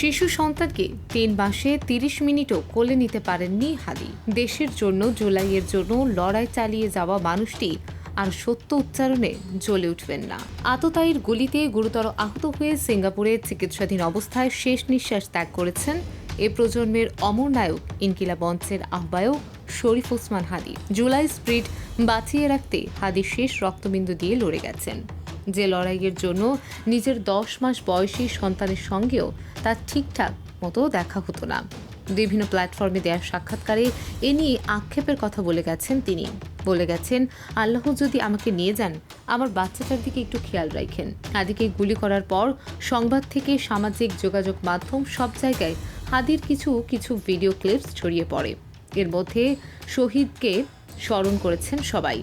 শিশু সন্তানকে তিন মাসে তিরিশ মিনিটও কোলে নিতে পারেননি হাদি। দেশের জন্য, জুলাইয়ের জন্য লড়াই চালিয়ে যাওয়া মানুষটি আর সত্য উচ্চারণে জ্বলে উঠবেন না। আততায়ীর গুলিতে গুরুতর আহত হয়ে সিঙ্গাপুরে চিকিৎসাধীন অবস্থায় শেষ নিঃশ্বাস ত্যাগ করেছেন এ প্রজন্মের অমর নায়ক ইনকিলা মঞ্চের আহ্বায়ক শরীফ ওসমান হাদি। জুলাই স্প্রিট বাঁচিয়ে রাখতে হাদি শেষ রক্তবিন্দু দিয়ে লড়ে গেছেন। যে লড়াইয়ের জন্য নিজের দশ মাস বয়সী সন্তানের সঙ্গেও তার ঠিকঠাক মতো দেখা হতো না। বিভিন্ন প্ল্যাটফর্মে দেওয়া সাক্ষাৎকারে এ নিয়ে আক্ষেপের কথা বলে গেছেন তিনি। বলে গেছেন, আল্লাহ যদি আমাকে নিয়ে যান, আমার বাচ্চাটার দিকে একটু খেয়াল রাখেন। হাদিকে গুলি করার পর সংবাদ থেকে সামাজিক যোগাযোগ মাধ্যম সব জায়গায় হাদির কিছু কিছু ভিডিও ক্লিপস ছড়িয়ে পড়ে। এর মধ্যে শহীদকে স্মরণ করেছেন সবাই।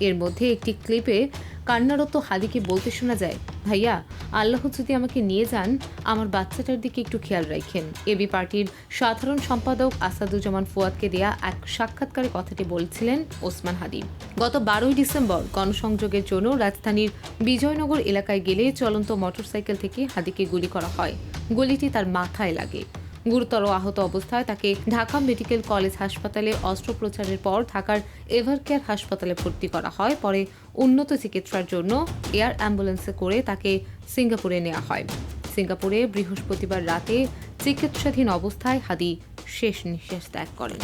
এর মধ্যে একটি ক্লিপে কান্নারত হাদিকে বলতে শোনা যায়, ভাইয়া, আল্লাহ যদি আমাকে নিয়ে যান, আমার বাচ্চাটার দিকে একটু খেয়াল রাখেন। এবি পার্টির সাধারণ সম্পাদক আসাদুজ্জামান ফুয়াদকে দেয়া এক সাক্ষাৎকারে কথাটি বলছিলেন ওসমান হাদি। গত বারোই ডিসেম্বর গণসংযোগের জন্য রাজধানীর বিজয়নগর এলাকায় গেলে চলন্ত মোটরসাইকেল থেকে হাদিকে গুলি করা হয়। গুলিটি তার মাথায় লাগে। গুরুতর আহত অবস্থায় তাকে ঢাকা মেডিকেল কলেজ হাসপাতালে অস্ত্রোপচারের পর ঢাকার এভারকেয়ার হাসপাতালে ভর্তি করা হয়। পরে উন্নত চিকিৎসার জন্য এয়ার অ্যাম্বুলেন্সে করে তাকে সিঙ্গাপুরে নেওয়া হয়। সিঙ্গাপুরে বৃহস্পতিবার রাতে চিকিৎসাধীন অবস্থায় হাদি শেষ নিঃশ্বাস ত্যাগ করেন।